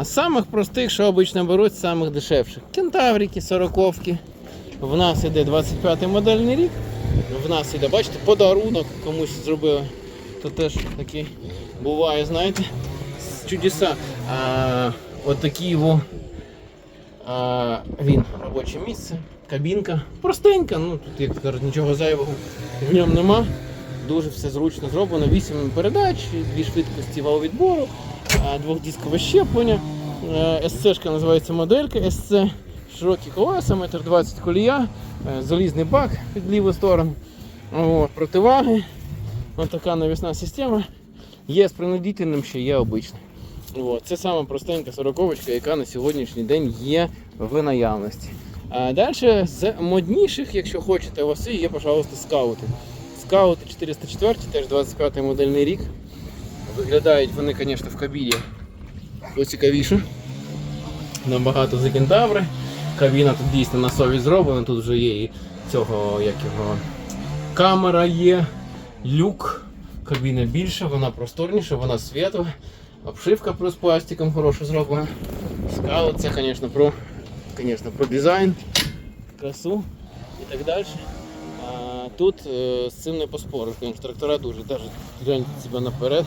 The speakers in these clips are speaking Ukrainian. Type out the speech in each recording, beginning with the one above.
А, самих простих, що обично беруть, самих дешевших. Кентаврики, сороковки. В нас іде 25-й модельний рік. В нас іде, бачите, подарунок комусь зробили. То теж такий буває, знаєте, чудеса. А, от такі його а, він робоче місце, кабінка. Простенька, ну тут, як кажуть, нічого зайвого в ньому нема. Дуже все зручно зроблено. 8 передач, дві швидкості вал-відбору, а, двохдискове щеплення. Е, SC-шка називається моделька SC. Широкі колеса, метр 20 колія, е, залізний бак під ліву сторону. От, противаги. Ось така навісна система. Є з принудительним, ще є обична. От, це саме простенька сороковочка, яка на сьогоднішній день є в наявності. А далі з модніших, якщо хочете оси, є, пожалуйста, скаути. Скаути 404, теж 25 модельний рік. Виглядають вони, звісно, в кабіні поцікавіше. Набагато за кентаври. Кабіна тут дійсно на совість зроблена, тут вже є і цього, як його, камера є, люк. Кабіна більша, вона просторніша, вона світла. Обшивка плюс пластиком хороша зроблена. Скаут це, звісно, про, конечно, про дизайн, красу і так далі. А, тут е, з цим не поспориш, трактора дуже, навіть гляньте себе наперед.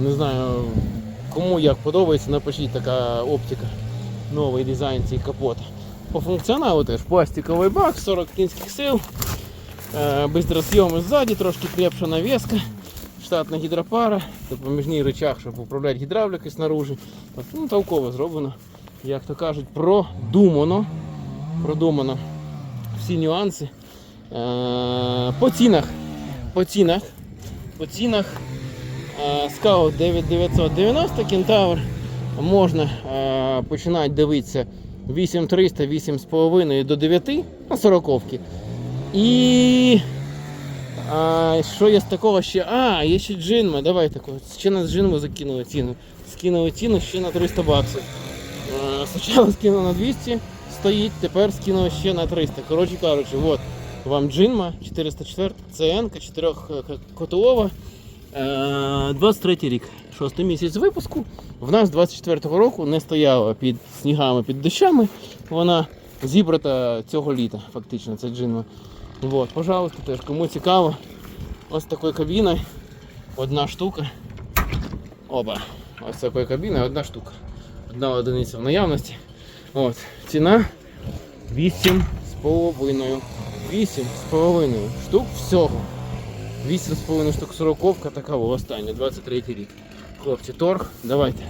Не знаю, кому як подобається, напишіть така оптика, новий дизайн цей капота. По функціоналу теж пластиковий бак, 40 кінських сил, е, бистросйоми ззаді, трошки крепша навіска, штатна гідропара, допоміжний рычаг, щоб управляти гідравлікою снаружи. Ну, толково зроблено, як то кажуть, продумано. Продумано всі нюанси. Е, по цінах. По цінах. По цінах. Е, Скаут 9990 Кентавр. Можна е, починати дивитися 8300, 8,5 до 9 на 40 І а, що є з такого ще? А, є ще джинма. Давай такого. Ще на джинму закинули ціну. Скинули ціну ще на 300 баксів. А, спочатку скинули на 200, стоїть, тепер скинули ще на 300. Коротше кажучи, от вам джинма 404 ЦН, 4 котелова. Е, 23 рік, 6 місяць випуску. В нас 24-го року не стояла під снігами, під дощами. Вона зібрата цього літа, фактично, це джинма. Вот, пожалуйста, теж кому цікаво. Ось такою кабіною. Одна штука. Оба. Ось такою кабіною одна штука. Одна одиниця в наявності. От. Ціна 8,5. 8,5 штук всього. 8,5 штук сороковка така остання, 23 рік. Хлопці, торг, давайте.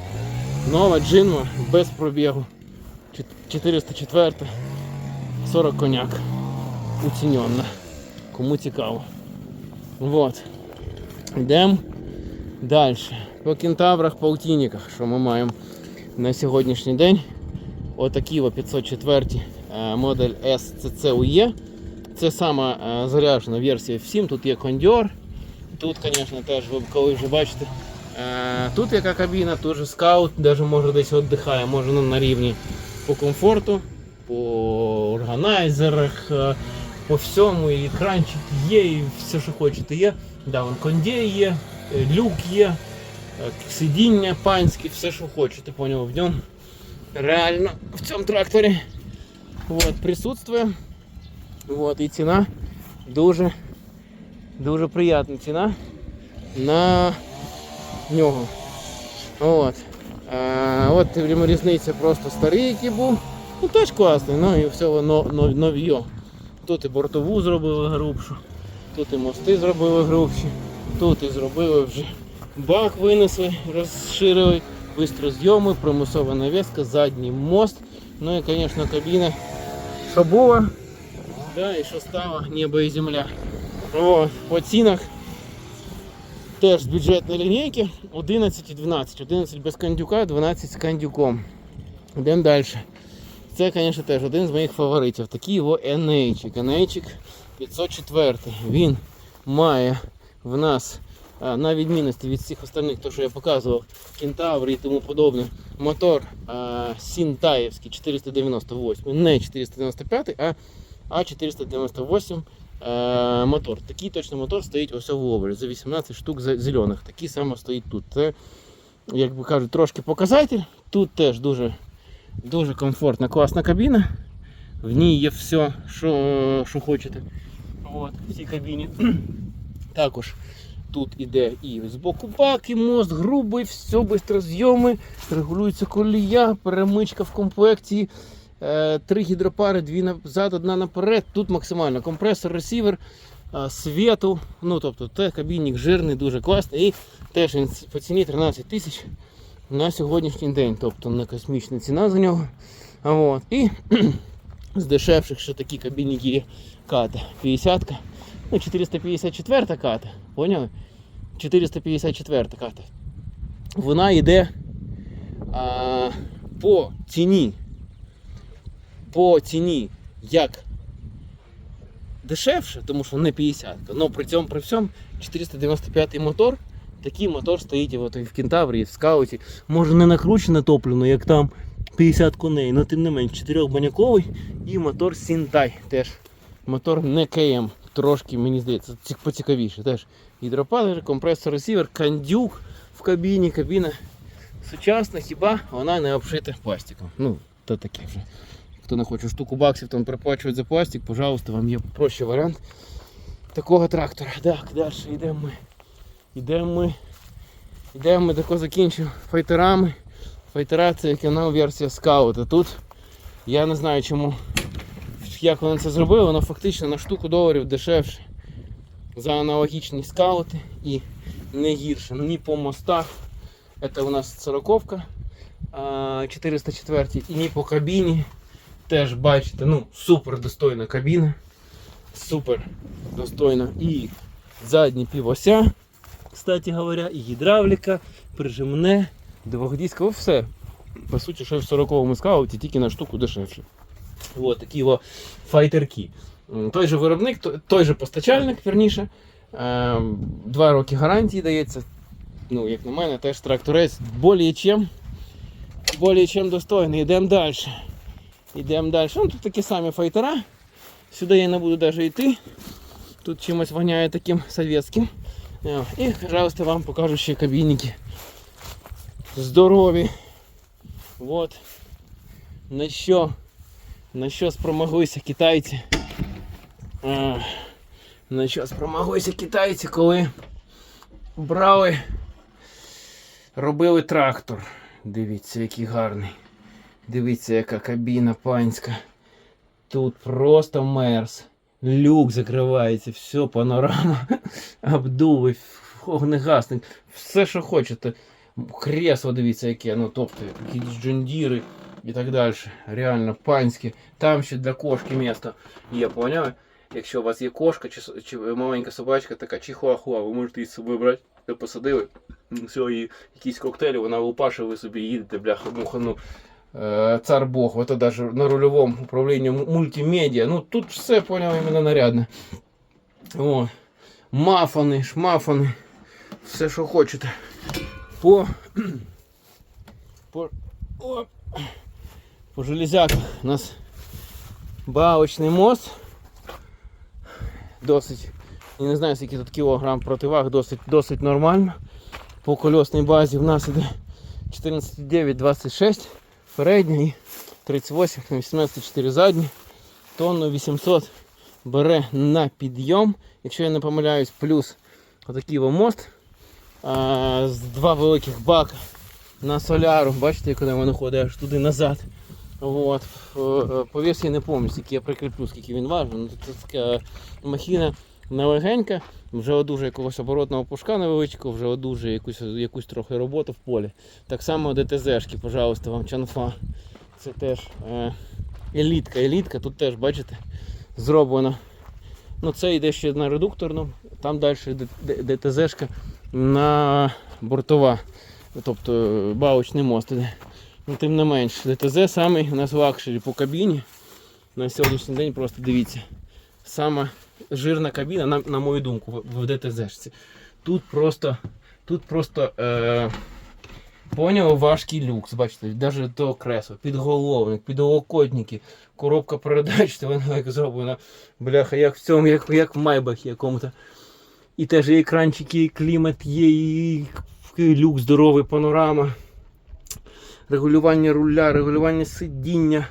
Нова джинма без пробігу. 404, 40 коняк. Уціненна. Кому цікаво. Вот. Йдемо далі. По кентаврах, паутінниках, що ми маємо на сьогоднішній день. Отакі о 504 е, модель SCCUE. Це сама е, заряджена версія всім. Тут є кондьор. Тут, звісно, теж ви коли вже бачите. е, Тут яка кабіна, тут же скаут, навіть може десь віддихає, може ну, на рівні по комфорту, по органайзерах, е, по всьому, і екранчик є, і все, що хочете є. Да, вон кондей є, люк є, сидіння панське, все, що хочете, поняв, в ньому. Реально в цьому тракторі вот, присутствує. Вот, і ціна дуже, дуже приятна ціна на нього. От. А, от різниця просто старий, який був. Ну теж класний, ну і все воно нов'є. Тут і бортову зробили грубшу, тут і мости зробили грубші, тут і зробили вже бак винесли, розширили, бистрозйоми, примусова навіска, задній мост. Ну і, звісно, кабіна, що було, да, і що стало небо і земля. О, по цінах теж з бюджетної лінійки 11 і 12. 11 без кандюка, 12 з кандюком. Йдемо далі. Це, звісно, теж один з моїх фаворитів. Такий його NH. NH 504. Він має в нас, на відмінності від всіх остальних, то, що я показував, кентаври і тому подобне, мотор Сінтаєвський 498, не 495, а А498 е, мотор. Такий точно мотор стоїть ось в Ловрі за 18 штук зелених. Такий саме стоїть тут. Це, як би кажуть, трошки показатель Тут теж дуже, дуже комфортна, класна кабіна. В ній є все, що, що хочете. От, в цій кабіні. Також тут іде і з боку бак, і мост грубий, все бистрозйоми, регулюється колія, перемичка в комплекті. Е, три гідропари, дві назад, одна наперед. Тут максимально компресор, ресівер, е, світу. Ну, тобто, те кабінник жирний, дуже класний. І теж він по ціні 13 тисяч на сьогоднішній день. Тобто не космічна ціна за нього. От. І з дешевших ще такі кабінники є ката. 50 ну 454 ката. Поняли? 454 ката. Вона йде а, по ціні. По ціні як дешевше, тому що не 50, але при цьому при всьому 495 мотор. Такий мотор стоїть і в Кентаврі, і в скауті. Може не накручене топливо, як там 50 коней, але тим не менш 4-баняковий і мотор Сінтай теж. Мотор не КМ, трошки, мені здається, ці- поцікавіше. Теж гідропалер, компресор, ресівер, кандюк в кабіні. Кабіна сучасна, хіба вона не обшита пластиком. Ну, то таке вже. Хто не хоче штуку баксів там приплачувати за пластик, пожалуйста, вам є проще варіант такого трактора. Так, далі йдемо ми. Йдемо ми. Йдемо ми тако закінчимо файтерами. Файтера це канал версія скаута. Тут я не знаю чому, як вони це зробили, воно фактично на штуку доларів дешевше за аналогічні скаути і не гірше. Ні по мостах. Це у нас 40 404 і ні по кабіні. Теж бачите, ну, супер достойна кабіна. Супер достойна. І задні півося, кстати говоря, і гідравліка, прижимне, двохдискове, все. По суті, що в 40-му скауті, тільки на штуку дешевше. От такі о файтерки. Той же виробник, той- же постачальник, верніше. Ем, Два роки гарантії дається. Ну, як на мене, теж тракторець более чим достойний. Йдемо далі. Йдемо далі. Ну, тут такі самі файтера. Сюди я не буду навіть йти. Тут чимось воняє таким совєтським. І, пожалуйста, вам покажу ще кабінники. Здорові. Вот. На що, на що спромоглися китайці. А, на що спромоглися китайці, коли брали, робили трактор. Дивіться, який гарний. Дивіться, яка кабіна панська. Тут просто мерз. Люк закривається, все, панорама, обдуви, огнегасник, все, що хочете. Кресло, дивіться, яке, ну тобто, якісь джундіри і так далі. Реально панські. Там ще для кошки місто є, поняли? Якщо у вас є кошка чи, чи маленька собачка, така чихуахуа, ви можете її з собою брати, посадили, все, і якісь коктейлі, вона лупаше, ви собі їдете, бляха, муха, ну, цар Бог, это даже на рульовому управлінні мультимедіа. Ну тут все, понял, іменно нарядне. О, мафани, шмафани, все, що хочете. По, по, о, по железяках у нас балочний мост. Досить, я не знаю, скільки тут кілограм противаг, досить, досить нормально. По кольосній базі в нас іде 14,9, 26 передня 38 на 18,4 задні. Тонну 800 бере на підйом, якщо я не помиляюсь, плюс отакий мост. З два великих бака на соляру. Бачите, куди воно ходить аж туди назад. От. Е, е, По весі я не пам'ятаю, скільки я прикріплю, скільки він важить. Ну, Це така махіна нелегенька, вже одужує якогось оборотного пушка невеличкого, вже одужує якусь, якусь трохи роботу в полі. Так само ДТЗшки, пожалуйста, вам чанфа. Це теж е, елітка, елітка, тут теж, бачите, зроблено. Ну, це йде ще на редукторну, там далі ДТЗшка на бортова. Тобто е, балочний мост. Ну, тим не менш, ДТЗ самий у нас лакшері по кабіні. На сьогоднішній день просто дивіться. Сама жирна кабіна, на, на мою думку, в, ДТЗ. Тут просто, тут просто е, поняв важкий люкс, бачите, навіть до кресла, підголовник, підголокотники, коробка передач, вона як зроблена, бляха, як в цьому, як, як в Майбахі якому-то. І теж і екранчики, і клімат є, і люк здоровий, панорама. регулювання руля, регулювання сидіння.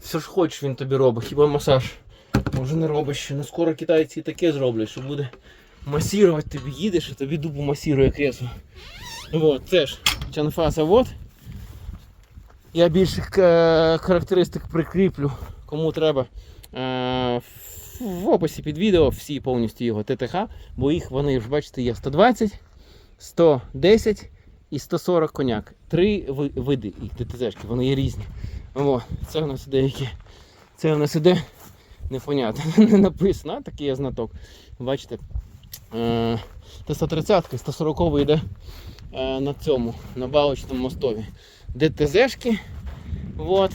Все ж хочеш він тобі робить, хіба масаж. Може не робиш ще. Ну скоро китайці таке зроблять, що буде масірувати тобі їдеш, і тобі дупу масірує кресло. Вот, це ж Чанфа завод. Я більше е, характеристик прикріплю, кому треба. Е, в описі під відео всі повністю його ТТХ, бо їх вони ж бачите є 120, 110 і 140 коняк. Три види їх ДТЗшки, вони є різні. О, це у нас іде які. Це у нас іде непонятно, не написано, такий є знаток. Бачите, е, Т-130 і 140 йде е, на цьому, на балочному мостові. ДТЗшки. Вот.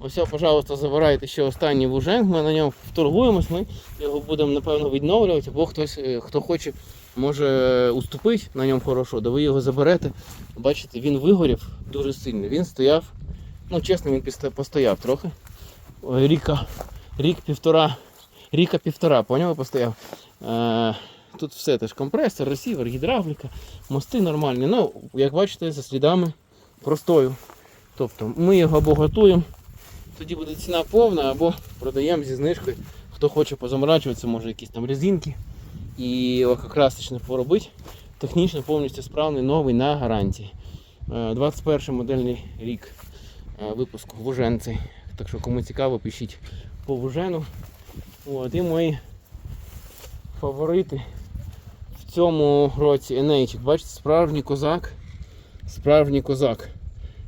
Ось, пожалуйста, забирайте ще останній вуженг, ми на ньому вторгуємось, ми його будемо напевно відновлювати, або хтось, е, хто хоче, може уступити на ньому хорошо, да ви його заберете. Бачите, він вигорів дуже сильно. Він стояв, ну чесно, він постояв трохи. Ріка, рік півтора, ріка півтора, поняли, постояв. Е, тут все теж компресор, ресівер, гідравліка, мости нормальні. Ну, як бачите, за слідами простою. Тобто ми його або готуємо, тоді буде ціна повна, або продаємо зі знижкою. Хто хоче позаморачуватися, може якісь там резинки і лакокрасочне поробити. Технічно повністю справний, новий на гарантії. Е, 21 модельний рік е, випуску Вужен цей. Так що кому цікаво, пишіть по Вужену. От, і мої фаворити в цьому році NH. Бачите, справжній козак. Справжній козак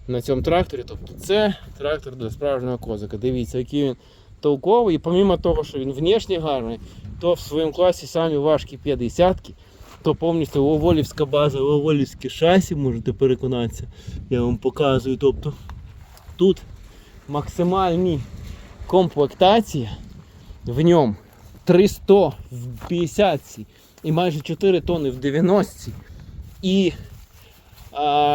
на цьому тракторі. Тобто це трактор для справжнього козака. Дивіться, який він толковий. І помимо того, що він внешне гарний, то в своєму класі самі важкі 50 то повністю Оволівська база, Оволівське шасі, можете переконатися. Я вам показую. Тобто тут максимальні комплектації в ньому 300 в 50 і майже 4 тонни в 90 і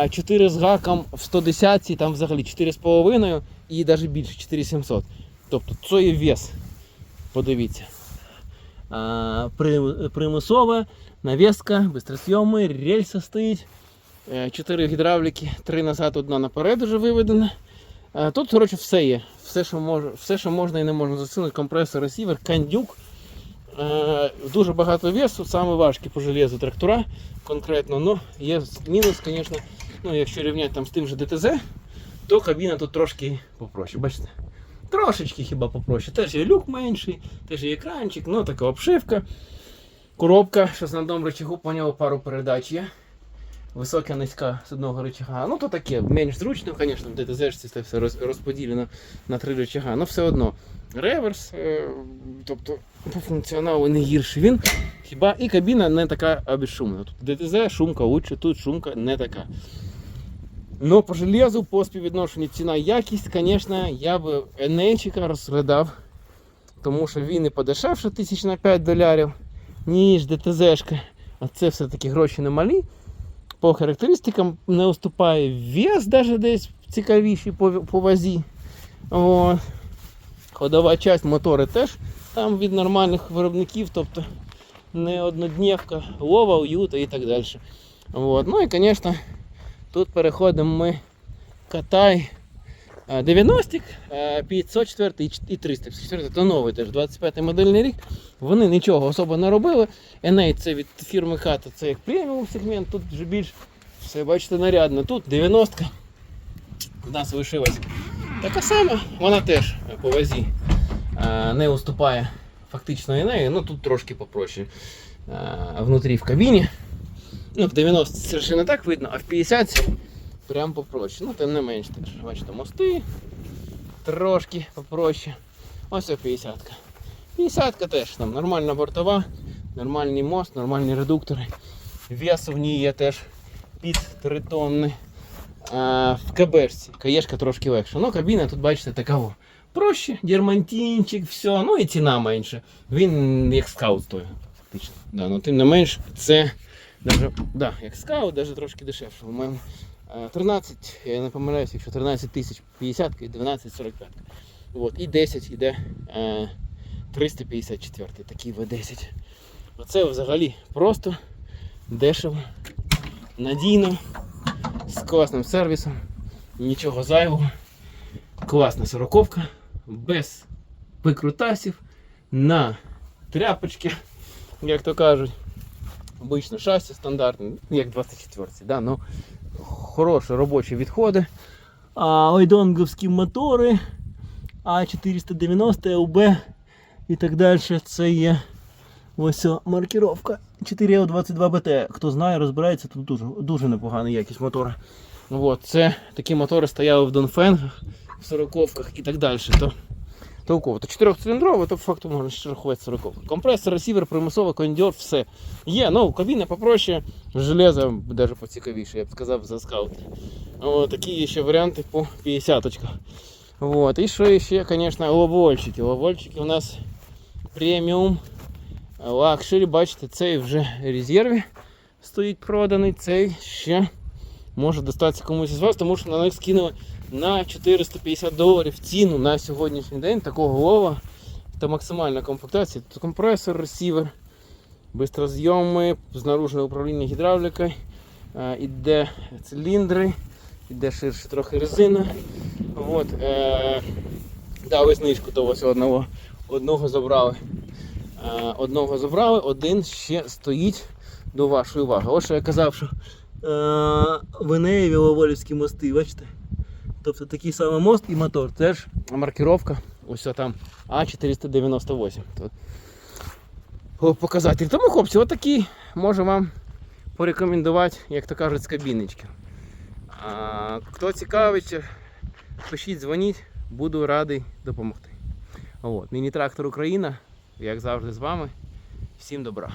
4 з гаком в 110 там взагалі 4,5 і навіть більше 4700. Тобто це є вес. Подивіться. А, при- примусова навіска, бистросйоми, рельса стоїть. 4 гідравліки, 3 назад, одна наперед вже виведена. А, Тут, коротше, все є. Все, що, може, все, що можна і не можна засунути, компресор, ресівер, кандюк. Е, Дуже багато весу, саме важкі по железу трактора конкретно. Ну, є мінус, звісно, ну, якщо рівняти там з тим же ДТЗ, то кабіна тут трошки попроще. Бачите? Трошечки хіба попроще. Теж є люк менший, теж є екранчик, ну така обшивка. Коробка, що на одному рычагу, поняв, пару передач є. Висока, низька з одного рычага. Ну то таке, менш зручно, звісно, в ДТЗ це все розподілено на три рычага, але все одно. Реверс, е, тобто по функціоналу не гірший він. Хіба і кабіна не така безшумна. Тут ДТЗ шумка лучше, тут шумка не така. Но по железу, по співвідношенню ціна якість, звісно, я б Енейчика розглядав, тому що він і подешевше тисяч на 5 долярів, ніж ДТЗшка. А це все-таки гроші немалі. По характеристикам не уступає вес навіть десь цікавіший по, по вазі. О, ходова часть, мотори теж там від нормальних виробників, тобто не однодневка, лова, уюта і так далі. Вот. Ну і, звісно, тут переходимо ми катай. 90-ік, 504 і ч- 354 це новий теж 25-й модельний рік. Вони нічого особо не робили. NA це від фірми Хата, це як преміум сегмент, тут вже більш все бачите нарядно. Тут 90-ка в нас лишилась така сама, вона теж по вазі е, не уступає фактично NA, ну тут трошки попроще е, внутрі в кабіні. Ну, в 90 совершенно так видно, а в 50 прям попроще. Ну, тим не менш теж. Бачите, мости трошки попроще. Ось о 50-ка. 50-ка теж там нормальна бортова, нормальний мост, нормальні редуктори. Вес в ній є теж під 3 тонни. А, в КБшці. Каєшка трошки легша. Ну, кабіна тут, бачите, така о. Проще, дермантинчик, все, ну і ціна менше. Він як скаут стоїть, фактично. Да, ну, тим не менш, це даже, да, як скаут, навіть трошки дешевше. По-моєму, е, 13, я не помиляюсь, якщо 13 тисяч 50 і 12 45. От, і 10 іде е, 354, такий В10. Оце взагалі просто дешево, надійно, з класним сервісом. нічого зайвого. Класна сороковка, без викрутасів, на тряпочки, як то кажуть. Обично шасі стандартне, як 24 да, ну, хороші робочі відходи. А ойдонговські мотори А490, ЛБ і так далі. Це є ось маркіровка 4L22 BT. Хто знає, розбирається, тут дуже, дуже непогана якість мотора. От, це такі мотори стояли в Донфенгах, в сороковках і так далі. То, толково. То 4-циліндрово, то по факту можна ще рахувати сороковку. Компресор, ресівер, примусово, кондьор, все. Є, ну, кабіна попроще, железо навіть поцікавіше, я б сказав, за скаут. О, такі є ще варіанти по 50 очках. Вот. І що ще, звісно, ловольчики. Ловольчики у нас преміум. Лакшері, бачите, цей вже в резерві стоїть проданий, цей ще може достатися комусь із вас, тому що на них скинули на 450 доларів ціну на сьогоднішній день такого лова. Це максимальна комплектація. Тут компресор, ресівер, бистрозйоми, знаружне управління гідравлікою, е, іде циліндри, іде ширше трохи резина. От, е, дали знижку ось одного, одного забрали. Е, одного забрали, один ще стоїть до вашої уваги. Ось що я казав, що е, в Енеєві Ловолівські мости, бачите? Тобто такий самий мост і мотор. Це ж маркіровка, ось там А498. О, Показатель. Тому, хлопці, отакий можу вам порекомендувати, як то кажуть, з кабіночки. А, хто цікавить, пишіть, дзвоніть, буду радий допомогти. От, Міні-трактор Україна, як завжди з вами. Всім добра.